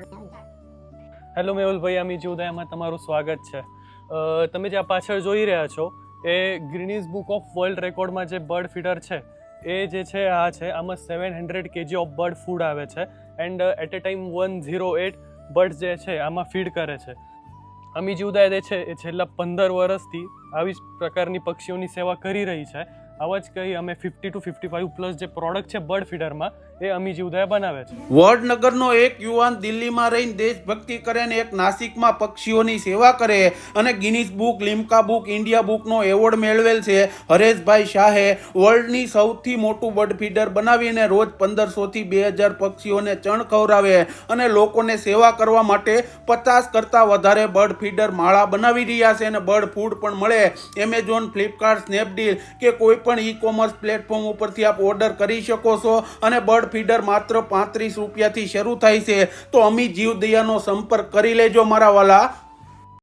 Hello મેહુલભાઈ અમી એમાં તમારું સ્વાગત છે. તમે જે આ પાછળ જોઈ રહ્યા છો, એ ગ્રીનીઝ બુક ઓફ વર્લ્ડ રેકોર્ડમાં જે બર્ડ ફીડર છે, એ જે છે, આ છે, આમાં seven hundred KG of bird food આવે છે. And at a time one zero eight bird જે છે, આમાં ફીડ કરે છે. અમી જુદાય જે છે, એ છેલ્લા પંદર વર્ષથી આવી જ પ્રકારની પક્ષીઓની સેવા કરી રહી છે. આવા જ કહી અમે fifty to fifty five plus જે પ્રોડક્ટ છે બર્ડ ફીડરમાં, એ અમી જીવદયા બનાવે છે. વડનગરનો એક યુવાન દિલ્હીમાં રહીને દેશભક્તિ કરે ને એક નાસિકમાં પક્ષીઓની સેવા કરે અને Guinness book, Limca book, India બુકનો award મેળવેલ છે. હરેશભાઈ શાહે વર્લ્ડની સૌથી મોટું બર્ડ ફીડર બનાવીને રોજ પંદરસોથી બે હજાર પક્ષીઓને ચણ ખવડાવે અને લોકોને સેવા કરવા માટે પચાસ કરતાં વધારે બર્ડ ફીડર માળા બનાવી રહ્યા છે અને બર્ડ ફૂડ પણ મળે. એમેઝોન, ફ્લિપકાર્ટ, સ્નેપડીલ કે કોઈ પણ ઈ કોમર્સ પ્લેટફોર્મ ઉપરથી આપ ઓર્ડર કરી શકો છો અને બર્ડ ફીડર માત્ર પાંત્રીસ રૂપિયાથી શરૂ થાય છે. તો અમી જીવદયાનો સંપર્ક કરી લેજો મારા વાલા.